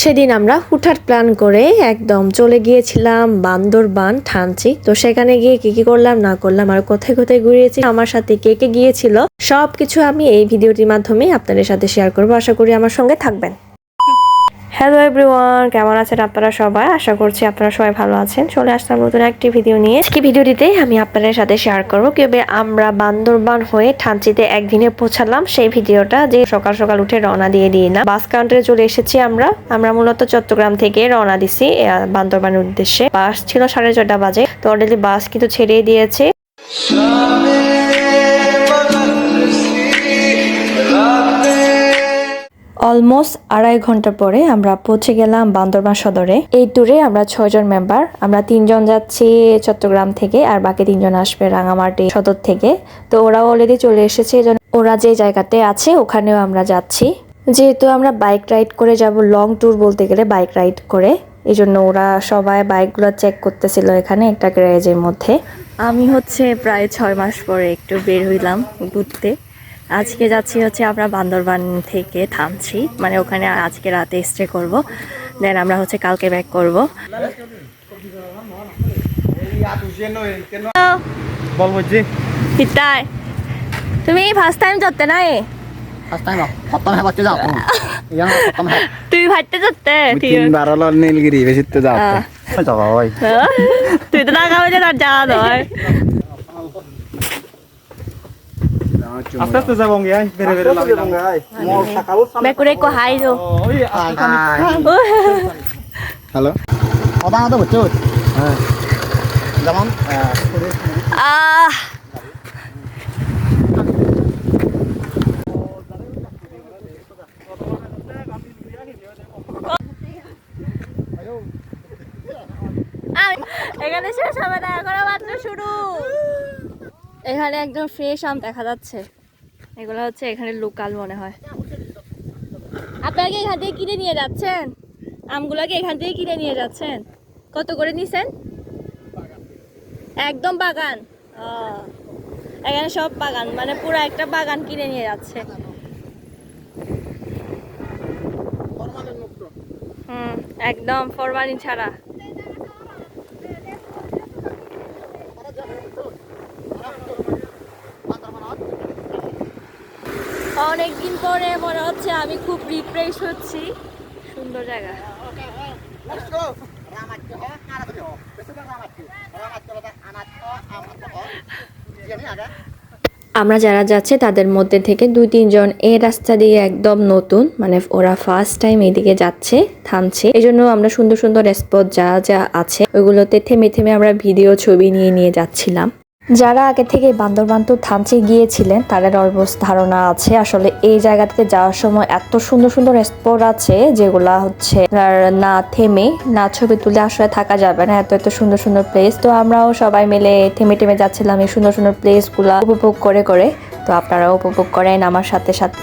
সেদিন আমরা হুঠাট প্ল্যান করে একদম চলে গিয়েছিলাম বান্দরবান, ঠানচি। তো সেখানে গিয়ে কি কি করলাম, না করলাম, আর কোথায় কোথায় ঘুরিয়েছি আমার সাথে কে কে গিয়েছিল, সবকিছু আমি এই ভিডিওটির মাধ্যমে আপনাদের সাথে শেয়ার করব। আশা করি আমার সঙ্গে থাকবেন। হ্যালো এভরিওয়ান কেমন আছেন আপনারা সবাই? আশা করছি আপনারা সবাই ভালো আছেন। চলে আসলাম নতুন একটি ভিডিও নিয়ে। আজকে ভিডিওটিতে আমি আপনাদের সাথে শেয়ার করব কীভাবে আমরা বান্দরবান হয়ে ঠানচিতে একদিনে পৌঁছালাম। সেই ভিডিওটা যে সকাল সকাল উঠে রওনা দিয়ে দিই না বাস কাউন্টারে চলে এসেছি আমরা। আমরা মূলত চট্টগ্রাম থেকে রওনা দিছি বান্দরবানের উদ্দেশ্যে। বাস ছিল সাড়ে ছটা বাজে। তো অলরেডি বাস কিন্তু ছেড়েই দিয়েছে। অলমোস্ট আড়াই ঘণ্টা পরে আমরা পৌঁছে গেলাম বান্দরবান সদরে। এই ট্যুরে আমরা ছয়জন মেম্বার আমরা তিনজন যাচ্ছি চট্টগ্রাম থেকে আর বাকি তিনজন আসবে রাঙামাটি সদর থেকে। তো ওরাও অলরেডি চলে এসেছে ওরা যে জায়গাতে আছে ওখানেও আমরা যাচ্ছি। যেহেতু আমরা বাইক রাইড করে যাব লং ট্যুর বলতে গেলে বাইক রাইড করে, এই জন্য ওরা সবাই বাইকগুলো চেক করতেছিল এখানে একটা গ্যারেজের মধ্যে। আমি হচ্ছে প্রায় ছয় মাস পরে একটু বের হইলাম ঘুরতে। আজকে যাচ্ছি হচ্ছে আমরা বান্দরবান থেকে থামছি। মানে ওখানে আজকে রাতে স্টে করব। দেন আমরা হচ্ছে কালকে ব্যাক করব। বল বুঝছি তুমি ফার্স্ট টাইম যাতে নাই তুই ভাইতে যাতে নীলগিরি বেশি তো যাও তুই তো টাকা হয়ে যাওয়া নয় আস্তে আস্তে যাব গিয়ে বেরে বেরে লাগলাম মোর সকাল বেকুরে কো হাই দো। হ্যালো। অদান তো বুঝছ? হ্যাঁ। যেমন আহ এখানে শেষ হবে না এখনও মাত্র শুরু। এখানে একদম ফ্রেশ আম দেখা যাচ্ছে। এগুলো হচ্ছে এখানে লোকাল মনে হয়। আপনারা কি এখান থেকে কিনে নিয়ে যাচ্ছেন? আমগুলোকে এখান থেকে কিনে নিয়ে যাচ্ছেন? কত করে নিছেন? একদম বাগান। এখানে সব বাগান মানে পুরো একটা বাগান কিনে নিয়ে যাচ্ছে। হুম, একদম ফরমালিন ছাড়া। অনেকদিন পরে মনে হচ্ছে আমি খুব রিফ্রেশ হচ্ছি। সুন্দর জায়গা। আমরা যারা যাচ্ছে, তাদের মধ্যে থেকে দুই তিনজন এই রাস্তা দিয়ে একদম নতুন মানে ওরা ফার্স্ট টাইম এদিকে যাচ্ছে, থামছে। এই জন্য আমরা সুন্দর সুন্দর স্পট যা যা আছে, ওইগুলোতে থেমে থেমে আমরা ভিডিও ছবি নিয়ে নিয়ে যাচ্ছিলাম। যারা আগে থেকে বান্দরবান তো থামচে গিয়েছিলেন, তাদের অলমোস্ট ধারণা আছে। আসলে এই জায়গাতে যাওয়ার সময় এত সুন্দর সুন্দর স্পট আছে, যেগুলা হচ্ছে না থেমে, না ছবি তুলে আসলে থাকা যাবে না। এত এত সুন্দর সুন্দর প্লেস তো আমরাও সবাই মিলে থেমে থেমে যাচ্ছিলাম এই সুন্দর সুন্দর প্লেসগুলা উপভোগ করে করে। তো আপনারাও উপভোগ করেন আমার সাথে সাথে।